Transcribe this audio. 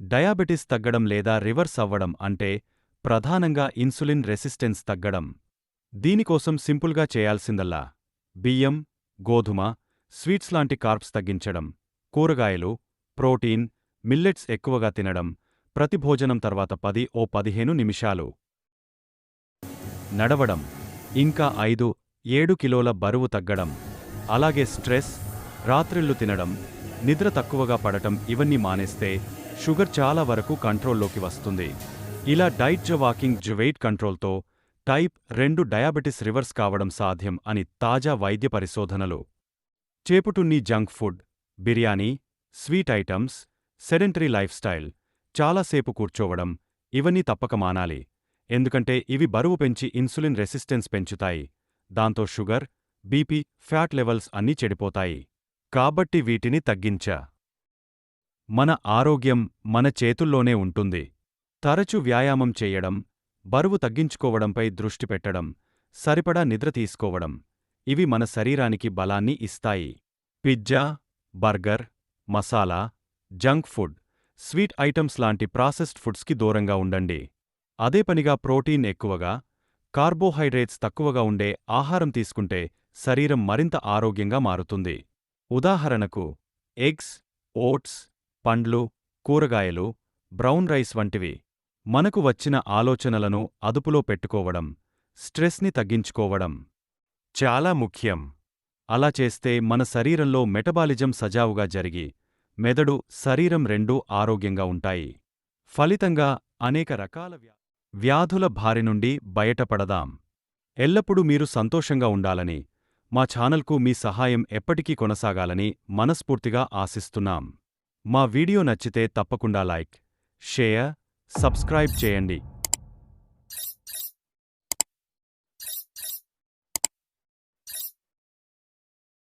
Diabetes తగ్గడం లేదా reverse అవ్వడం అంటే ప్రధానంగా ఇన్సులిన్ రెసిస్టెన్స్ తగ్గడం. దీనికోసం సింపుల్గా చేయాల్సిందల్లా బియ్యం గోధుమ స్వీట్స్ లాంటి కార్బ్స్ తగ్గించడం కూరగాయలు ప్రోటీన్ మిల్లెట్స్ ఎక్కువగా తినడం ప్రతి భోజనం తర్వాత పది ఓ పదిహేను నిమిషాలు. నడవడం ఇంకా ఐదు ఏడు కిలోల బరువు తగ్గడం అలాగే స్ట్రెస్ రాత్రిళ్ళు తినడం నిద్ర తక్కువగా పడటం ఇవన్నీ మానేస్తే షుగర్ చాలా వరకు కంట్రోల్లోకి వస్తుంది. ఇలా డైట్ జ వాకింగ్ జ వెయిట్ కంట్రోల్తో టైప్ రెండు డయాబెటిస్ రివర్స్ కావడం సాధ్యం అని తాజా వైద్య పరిశోధనలు. చేపుటున్ని junk food biryani sweet items sedentary lifestyle చాలాసేపు కూర్చోవడం ఇవన్నీ తప్పక మానాలి. ఎందుకంటే ఇవి బరువు పెంచి ఇన్సులిన్ రెసిస్టెన్స్ పెంచుతాయి. దాంతో షుగర్ బీపీ ఫ్యాట్ లెవెల్స్ అన్నీ చెడిపోతాయి. కాబట్టి వీటిని తగ్గించా. మన ఆరోగ్యం మన చేతుల్లోనే ఉంటుంది. తరచు వ్యాయామం చేయడం బరువు తగ్గించుకోవడంపై దృష్టి పెట్టడం సరిపడా నిద్ర తీసుకోవడం ఇవి మన శరీరానికి బలాన్ని ఇస్తాయి. Pizza burger masala junk food sweet items లాంటి ప్రాసెస్డ్ ఫుడ్స్కి దూరంగా ఉండండి. అదే పనిగా ప్రోటీన్ ఎక్కువగా కార్బోహైడ్రేట్స్ తక్కువగా ఉండే ఆహారం తీసుకుంటే శరీరం మరింత ఆరోగ్యంగా మారుతుంది. ఉదాహరణకు ఎగ్స్ ఓట్స్ పండ్లు కూరగాయలు బ్రౌన్ రైస్ వంటివి మనకు వచ్చిన ఆలోచనలను అదుపులో పెట్టుకోవడం స్ట్రెస్ని తగ్గించుకోవడం చాలా ముఖ్యం. అలా చేస్తే మన శరీరంలో మెటబాలిజం సజావుగా జరిగి మెదడు శరీరం రెండూ ఆరోగ్యంగా ఉంటాయి. ఫలితంగా అనేక రకాల వ్యాధుల భారి నుండి బయటపడదాం. ఎల్లప్పుడూ మీరు సంతోషంగా ఉండాలని మా ఛానల్కు మీ సహాయం ఎప్పటికీ కొనసాగాలని మనస్ఫూర్తిగా ఆశిస్తున్నాం. మా వీడియో నచ్చితే తప్పకుండా లైక్ షేర్ సబ్స్క్రైబ్ చేయండి.